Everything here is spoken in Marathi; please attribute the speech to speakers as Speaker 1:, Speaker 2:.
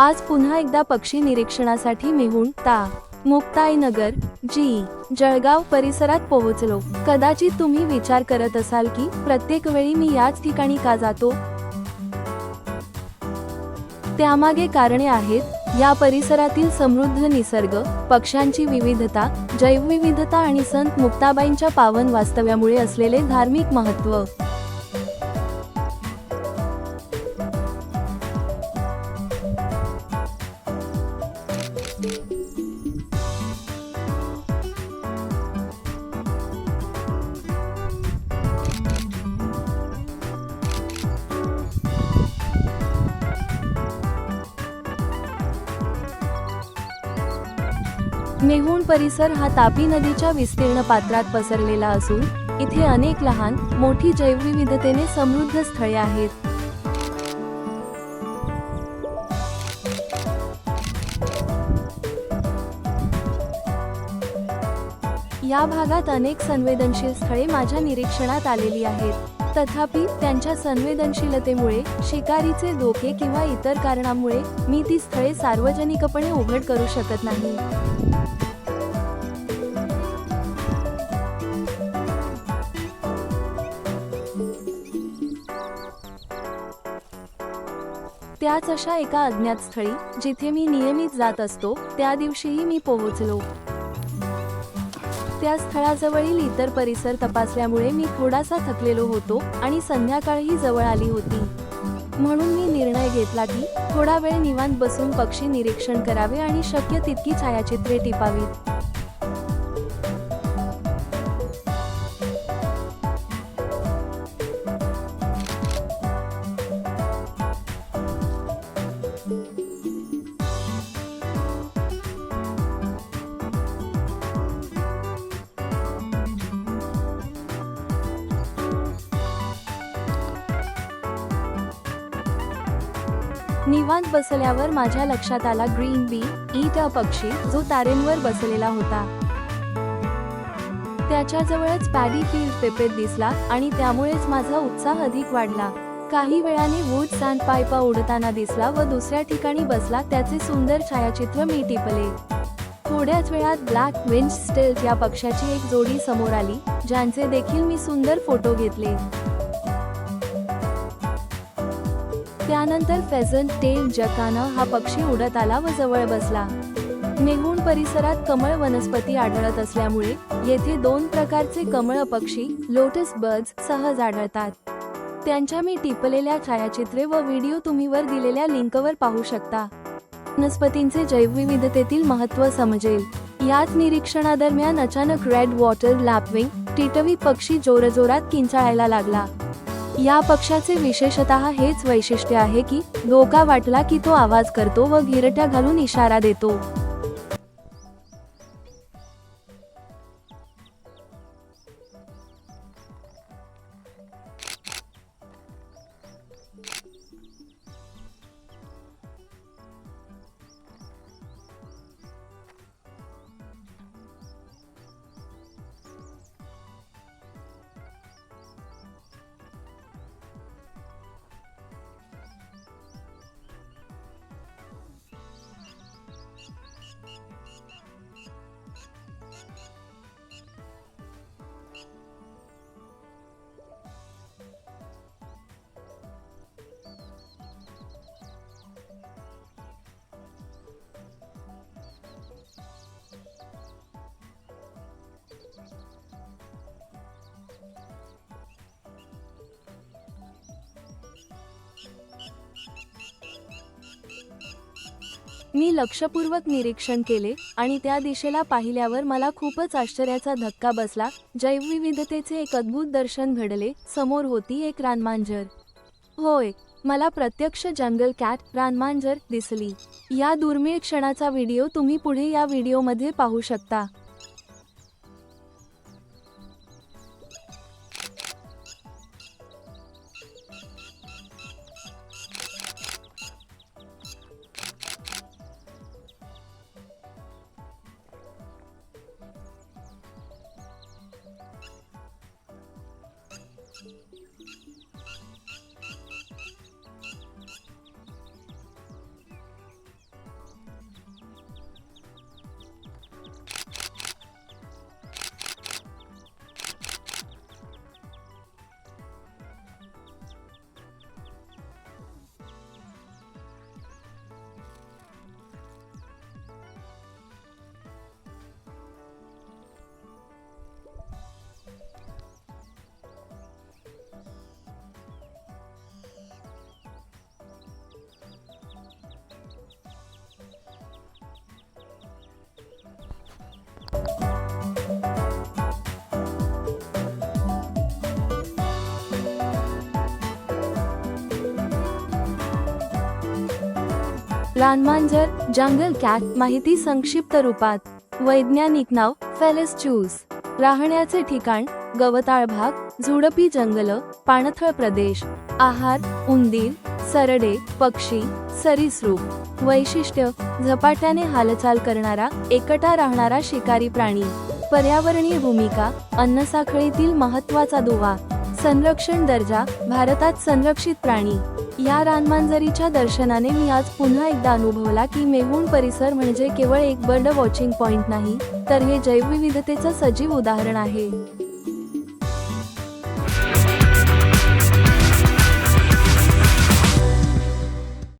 Speaker 1: आज पुन्हा एकदा पक्षी निरीक्षणासाठी मेहूण ता. मुक्ताईनगर जी जळगाव परिसरात पोहोचलो. कदाचित तुम्ही विचार करत असाल की प्रत्येक वेळी मी याच ठिकाणी का जातो? त्यामागे कारणे आहेत या परिसरातील समृद्ध निसर्ग पक्ष्यांची विविधता जैवविविधता आणि संत मुक्ताबाईंच्या पावन वास्तव्यामुळे असलेले धार्मिक महत्त्व. मेहूण परिसर हा तापी नदीच्या विस्तीर्ण पात्रात पसरलेला असून इथे अनेक लहान मोठी जैवविविधतेने समृद्ध स्थळे आहेत. या भागात अनेक संवेदनशील स्थळे माझ्या निरीक्षणात आलेली आहेत. तथापि त्यांच्या संवेदनशीलतेमुळे शिकारीचे धोके किंवा इतर कारणामुळे मी ती स्थळे सार्वजनिकपणे उघड करू शकत नाही. त्याच अशा एका अज्ञात स्थळी जिथे मी नियमित जात असतो त्या दिवशीही मी पोहोचलो. त्या स्थळाजवळील इतर परिसर तपासल्यामुळे मी थोडासा थकलेलो होतो आणि संध्याकाळही जवळ आली होती. म्हणून मी निर्णय घेतला की थोडा वेळ निवांत बसून पक्षी निरीक्षण करावे आणि शक्य तितकी छायाचित्रे टिपावीत. निवांत बसल्यावर माझ्या लक्षात आला ग्रीन बी ईट अ पक्षी जो तारेंवर बसलेला होता. त्याच्याजवळच पॅडी फील्ड पेपेत दिसला आणि त्यामुळेच माझा उत्साह अधिक वाढला. काही वेळाने वूड सँड पायपा उडताना दिसला व दुसऱ्या ठिकाणी बसला त्याचे सुंदर छायाचित्र मी टिपले. थोड्याच वेळात ब्लॅक विंच स्टेल्स या पक्ष्याची एक जोडी समोर आली ज्यांचे देखील मी सुंदर फोटो घेतले. त्यानंतर फेझंट टेल जकानं हा पक्षी उडत आला व जवळ बसला. मेहूण परिसरात कमळ वनस्पती आढळत असल्यामुळे येथे दोन प्रकारचे कमळ पक्षी लोटस बर्ड्स सहज आढळतात. त्यांच्या मी टिपलेल्या छायाचित्रे व व्हिडिओ तुम्ही वर दिलेल्या लिंकवर पाहू शकता. वनस्पतींचे जैवविविधतेतील महत्त्व समजेल. याच निरीक्षणादरम्यान अचानक रेड वॉटर लॅपविंग टिटवी पक्षी जोरजोरात किंचाळायला लागला. या पक्षाचे विशेषतः हेच वैशिष्ट्य आहे की धोका वाटला की तो आवाज करतो व घिरट्या घालून इशारा देतो. मी लक्षपूर्वक निरीक्षण केले आणि त्या दिशेला पाहिल्यावर मला खूपच आश्चर्याचा धक्का बसला. जैवविविधतेचे एक अद्भुत दर्शन घडले. समोर होती एक रानमांजर. होय मला प्रत्यक्ष जंगल कॅट रानमांजर दिसली. या दुर्मिळ क्षणाचा व्हिडिओ तुम्ही पुढे या व्हिडिओमध्ये पाहू शकता. रानमांजर जंगल कॅट माहिती संक्षिप्त रूपात. वैज्ञानिक नाव फेलेस चूस. राहण्याचे ठिकाण गवताळ भाग झुडपी जंगल पाणथळ प्रदेश. आहार उंदीर सरडे पक्षी सरीसृप. वैशिष्ट्य झपाट्याने हालचाल करणारा एकटा राहणारा शिकारी प्राणी. पर्यावरणीय भूमिका अन्नसाखळीतील महत्त्वाचा दुवा. संरक्षण दर्जा भारतात संरक्षित प्राणी. या रानमांजरीच्या दर्शनाने मी आज पुन्हा एकदा अनुभवला की मेहूण परिसर म्हणजे केवळ एक बर्ड वॉचिंग पॉइंट नाही तर हे जैवविविधतेचं सजीव उदाहरण आहे.